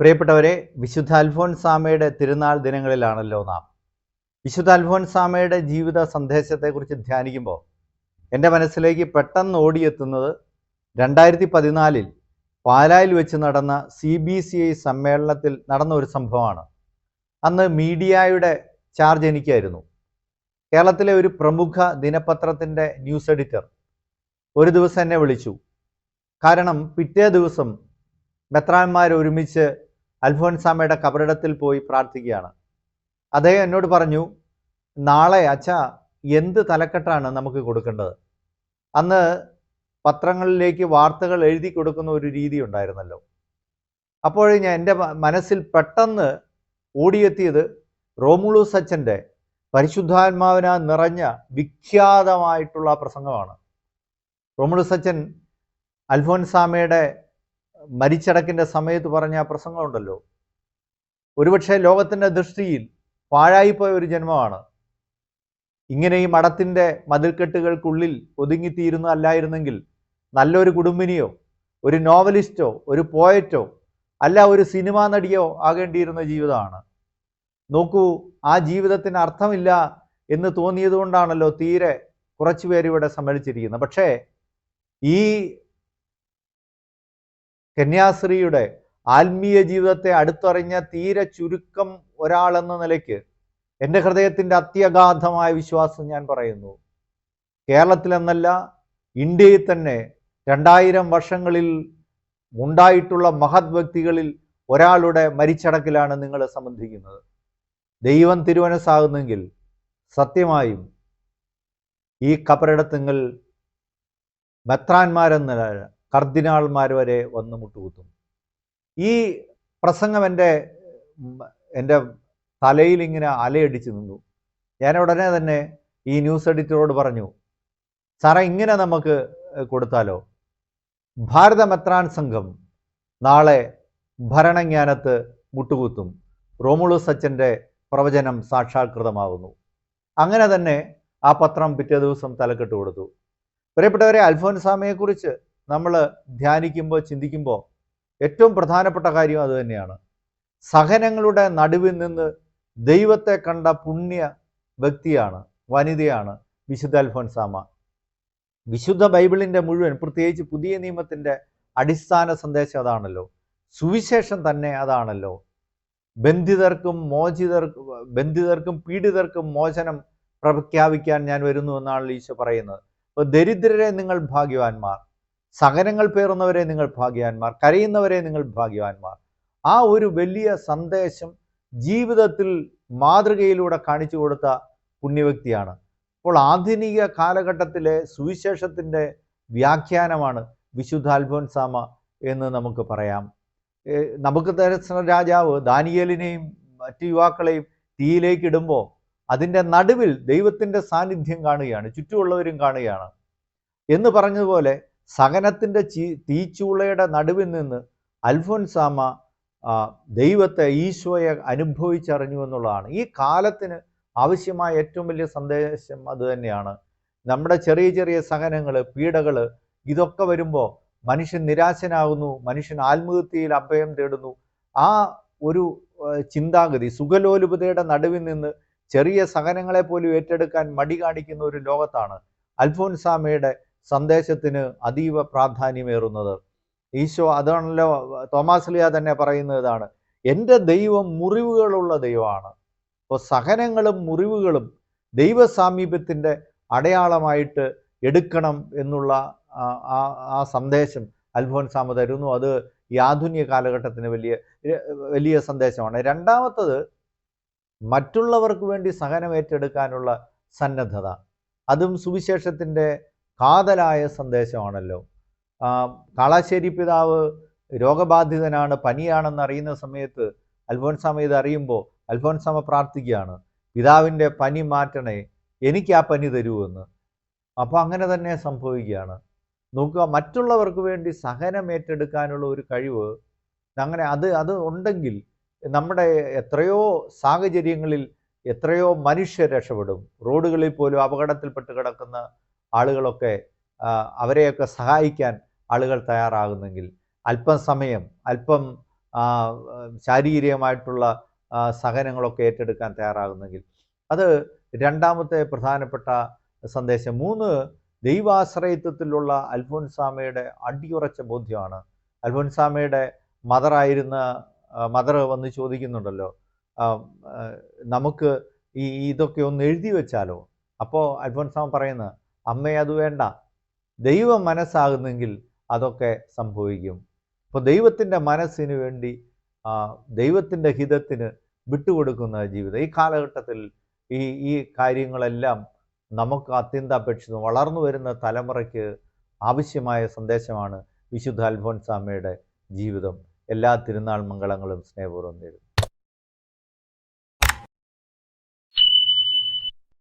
പ്രിയപ്പെട്ടവരെ വിശുദ്ധ അൽഫോൻസാമയുടെ തിരുനാൾ ദിനങ്ങളിലാണല്ലോ നാം. വിശുദ്ധ അൽഫോൻസാമയുടെ ജീവിത സന്ദേശത്തെക്കുറിച്ച് ധ്യാനിക്കുമ്പോൾ എന്റെ മനസ്സിലേക്ക് പെട്ടെന്ന് ഓടിയെത്തുന്നത് രണ്ടായിരത്തി പതിനാലിൽ പാലായിൽ വെച്ച് നടന്ന സി ബി സി ഐ സമ്മേളനത്തിൽ നടന്ന ഒരു സംഭവമാണ്. അന്ന് മീഡിയയുടെ ചാർജ് എനിക്കായിരുന്നു. കേരളത്തിലെ ഒരു പ്രമുഖ ദിനപത്രത്തിന്റെ ന്യൂസ് എഡിറ്റർ ഒരു ദിവസം എന്നെ വിളിച്ചു. കാരണം പിറ്റേ ദിവസം മെത്രാന്മാർ ഒരുമിച്ച് അൽഫോൻസാമയുടെ കബറിടത്തിൽ പോയി പ്രാർത്ഥിക്കുകയാണ്. അദ്ദേഹം എന്നോട് പറഞ്ഞു നാളെ അച്ഛ എന്ത് തലക്കെട്ടാണ് നമുക്ക് കൊടുക്കേണ്ടത്? അന്ന് പത്രങ്ങളിലേക്ക് വാർത്തകൾ എഴുതി കൊടുക്കുന്ന ഒരു രീതി ഉണ്ടായിരുന്നല്ലോ. അപ്പോൾ ഞാൻ എന്റെ മനസ്സിൽ പെട്ടെന്ന് ഓടിയെത്തിയത് റോമുളൂസ് അച്ഛന്റെ പരിശുദ്ധാത്മാവിന നിറഞ്ഞ വിഖ്യാതമായിട്ടുള്ള പ്രസംഗമാണ്. റോമുളൂസ് അച്ഛൻ അൽഫോൻസാമയുടെ മരിച്ചടക്കിന്റെ സമയത്ത് പറഞ്ഞ പ്രസംഗമുണ്ടല്ലോ. ഒരുപക്ഷെ ലോകത്തിന്റെ ദൃഷ്ടിയിൽ പാഴായിപ്പോയ ഒരു ജന്മമാണ്. ഇങ്ങനെ ഈ മഠത്തിന്റെ മതിൽക്കെട്ടുകൾക്കുള്ളിൽ ഒതുങ്ങിത്തീരുന്ന അല്ലായിരുന്നെങ്കിൽ നല്ലൊരു കുടുംബിനിയോ ഒരു നോവലിസ്റ്റോ ഒരു പോയറ്റോ അല്ല ഒരു സിനിമാ നടിയോ ആകേണ്ടിയിരുന്ന ജീവിതമാണ്. നോക്കൂ ആ ജീവിതത്തിന് അർത്ഥമില്ല എന്ന് തോന്നിയതുകൊണ്ടാണല്ലോ തീരെ കുറച്ചുപേരിവിടെ സമ്മേളിച്ചിരിക്കുന്നത് പക്ഷേ ഈ കന്യാസ്ത്രീയുടെ ആത്മീയ ജീവിതത്തെ അടുത്തറിഞ്ഞ തീരെ ചുരുക്കം ഒരാളെന്ന നിലയ്ക്ക് എന്റെ ഹൃദയത്തിന്റെ അത്യഗാധമായ വിശ്വാസം ഞാൻ പറയുന്നു. കേരളത്തിലെന്നല്ല ഇന്ത്യയിൽ തന്നെ രണ്ടായിരം വർഷങ്ങളിൽ ഉണ്ടായിട്ടുള്ള മഹത് വ്യക്തികളിൽ ഒരാളുടെ മരിച്ചടക്കിലാണ് നിങ്ങളെ സംബന്ധിക്കുന്നത്. ദൈവം തിരുവനസാകുന്നെങ്കിൽ സത്യമായും ഈ കബറിടത്തുങ്ങൾ മെത്രാന്മാരെന്ന കർദിനാൾമാർ വരെ വന്ന് മുട്ടുകുത്തും. ഈ പ്രസംഗം എന്റെ എന്റെ തലയിൽ ഇങ്ങനെ അലയടിച്ച് നിന്നു. ഞാൻ ഉടനെ തന്നെ ഈ ന്യൂസ് എഡിറ്ററോട് പറഞ്ഞു സാറേ ഇങ്ങനെ നമുക്ക് കൊടുത്താലോ? ഭാരത മെത്രാൻ സംഘം നാളെ ഭരണജ്ഞാനത്ത് മുട്ടുകുത്തും. റോമുളു സച്ചന്റെ പ്രവചനം സാക്ഷാത്കൃതമാകുന്നു. അങ്ങനെ തന്നെ ആ പത്രം പിറ്റേ ദിവസം തലക്കെട്ട് കൊടുത്തു. പ്രിയപ്പെട്ടവരെ അൽഫോൻസാമയെക്കുറിച്ച് നമ്മൾ ധ്യാനിക്കുമ്പോൾ ചിന്തിക്കുമ്പോൾ ഏറ്റവും പ്രധാനപ്പെട്ട കാര്യം അതുതന്നെയാണ് സഹനങ്ങളുടെ നടുവിൽ നിന്ന് ദൈവത്തെ കണ്ട പുണ്യ വ്യക്തിയാണ് വനിതയാണ് വിശുദ്ധ അൽഫോൻസാമ വിശുദ്ധ ബൈബിളിന്റെ മുഴുവൻ പ്രത്യേകിച്ച് പുതിയ നിയമത്തിന്റെ അടിസ്ഥാന സന്ദേശം അതാണല്ലോ. സുവിശേഷം തന്നെ അതാണല്ലോ. ബന്ധിതർക്കും മോചിതർക്കും ബന്ധിതർക്കും പീഡിതർക്കും മോചനം പ്രഖ്യാപിക്കാൻ ഞാൻ വരുന്നു എന്നാണ് ഈശോ പറയുന്നത്. അപ്പോൾ ദരിദ്രരെ നിങ്ങൾ ഭാഗ്യവാന്മാർ. സഹനങ്ങൾ പേറുന്നവരെ നിങ്ങൾ ഭാഗ്യവാന്മാർ കരയുന്നവരെ നിങ്ങൾ ഭാഗ്യവാന്മാർ. ആ ഒരു വലിയ സന്ദേശം ജീവിതത്തിൽ മാതൃകയിലൂടെ കാണിച്ചു കൊടുത്ത പുണ്യവ്യക്തിയാണ്. അപ്പോൾ ആധുനിക കാലഘട്ടത്തിലെ സുവിശേഷത്തിന്റെ വ്യാഖ്യാനമാണ് വിശുദ്ധ അൽഫോൻസാമ എന്ന് നമുക്ക് പറയാം. നമുക്ക് ദർശന രാജാവ് ദാനിയേലിനെയും മറ്റ് യുവാക്കളെയും തീയിലേക്ക് ഇടുമ്പോൾ അതിന്റെ നടുവിൽ ദൈവത്തിന്റെ സാന്നിധ്യം കാണുകയാണ് ചുറ്റുമുള്ളവരും കാണുകയാണ്. എന്ന് പറഞ്ഞതുപോലെ സഹനത്തിന്റെ ചീ തീച്ചൂളയുടെ നടുവിൽ നിന്ന് അൽഫോൻസാമ ദൈവത്തെ ഈശോയെ അനുഭവിച്ചറിഞ്ഞു എന്നുള്ളതാണ്. ഈ കാലത്തിന് ആവശ്യമായ ഏറ്റവും വലിയ സന്ദേശം അത് തന്നെയാണ്. നമ്മുടെ ചെറിയ ചെറിയ സഹനങ്ങൾ പീഡകൾ ഇതൊക്കെ വരുമ്പോൾ മനുഷ്യൻ നിരാശനാകുന്നു മനുഷ്യൻ ആത്മഹത്യയിൽ അഭയം തേടുന്നു. ആ ഒരു ചിന്താഗതി സുഖലോലുപതയുടെ നടുവിൽ നിന്ന് ചെറിയ സഹനങ്ങളെ പോലും ഏറ്റെടുക്കാൻ മടി കാണിക്കുന്ന ഒരു ലോകത്താണ് അൽഫോൻസാമയുടെ സന്ദേശത്തിന് അതീവ പ്രാധാന്യമേറുന്നത്. ഈശോ അതാണല്ലോ തോമാസ് ലിയ തന്നെ പറയുന്നതാണ് എന്റെ ദൈവം മുറിവുകളുള്ള ദൈവമാണ്. അപ്പോൾ സഹനങ്ങളും മുറിവുകളും ദൈവ സാമീപ്യത്തിന്റെ അടയാളമായിട്ട് എടുക്കണം എന്നുള്ള ആ ആ സന്ദേശം അൽഫോൻസാമ തരുന്നു. അത് ഈ ആധുനിക കാലഘട്ടത്തിന് വലിയ വലിയ സന്ദേശമാണ്. രണ്ടാമത്തത് മറ്റുള്ളവർക്ക് വേണ്ടി സഹനം ഏറ്റെടുക്കാനുള്ള സന്നദ്ധത. അതും സുവിശേഷത്തിന്റെ കാതലായ സന്ദേശമാണല്ലോ. കാളാശ്ശേരി പിതാവ് രോഗബാധിതനാണ് പനിയാണെന്ന് അറിയുന്ന സമയത്ത് അൽഫോൻസാമ ഇത് അറിയുമ്പോൾ അൽഫോൻസാമ പ്രാർത്ഥിക്കുകയാണ് പിതാവിന്റെ പനി മാറ്റണേ എനിക്ക് ആ പനി തരുമെന്ന് അപ്പോൾ അങ്ങനെ തന്നെ സംഭവിക്കുകയാണ്. നോക്കുക മറ്റുള്ളവർക്ക് വേണ്ടി സഹനം ഏറ്റെടുക്കാനുള്ള ഒരു കഴിവ് അങ്ങനെ അത് അത് ഉണ്ടെങ്കിൽ നമ്മുടെ എത്രയോ സാഹചര്യങ്ങളിൽ എത്രയോ മനുഷ്യർ രക്ഷപ്പെടും. റോഡുകളിൽ പോലും അപകടത്തിൽപ്പെട്ട് കിടക്കുന്ന ആളുകളൊക്കെ അവരെയൊക്കെ സഹായിക്കാൻ ആളുകൾ തയ്യാറാകുന്നെങ്കിൽ അല്പം സമയം അല്പം ശാരീരികമായിട്ടുള്ള സഹനങ്ങളൊക്കെ ഏറ്റെടുക്കാൻ തയ്യാറാകുന്നെങ്കിൽ അത് രണ്ടാമത്തെ പ്രധാനപ്പെട്ട സന്ദേശം. മൂന്ന് ദൈവാശ്രയത്വത്തിലുള്ള അൽഫോൻസാമയുടെ അടിയുറച്ച ബോധ്യമാണ്. അൽഫോൻസാമയുടെ മദറായിരുന്ന മദർ വന്ന് ചോദിക്കുന്നുണ്ടല്ലോ നമുക്ക് ഈ ഇതൊക്കെ ഒന്ന് എഴുതി വെച്ചാലോ? അപ്പോൾ അൽഫോൻസാമ പറയുന്നത് അമ്മേ അത് വേണ്ട. ദൈവം മനസ്സാകുന്നെങ്കിൽ അതൊക്കെ സംഭവിക്കും. അപ്പോൾ ദൈവത്തിന്റെ മനസ്സിന് വേണ്ടി ദൈവത്തിന്റെ ഹിതത്തിന് വിട്ടുകൊടുക്കുന്ന ജീവിതം. ഈ കാലഘട്ടത്തിൽ ഈ ഈ കാര്യങ്ങളെല്ലാം നമുക്ക് അത്യന്താപേക്ഷിതം വളർന്നു വരുന്ന തലമുറയ്ക്ക് ആവശ്യമായ സന്ദേശമാണ് വിശുദ്ധ അൽഫോൻസാമയുടെ ജീവിതം. എല്ലാ തിരുനാൾ മംഗളങ്ങളും സ്നേഹപൂർവം നേരുന്നു.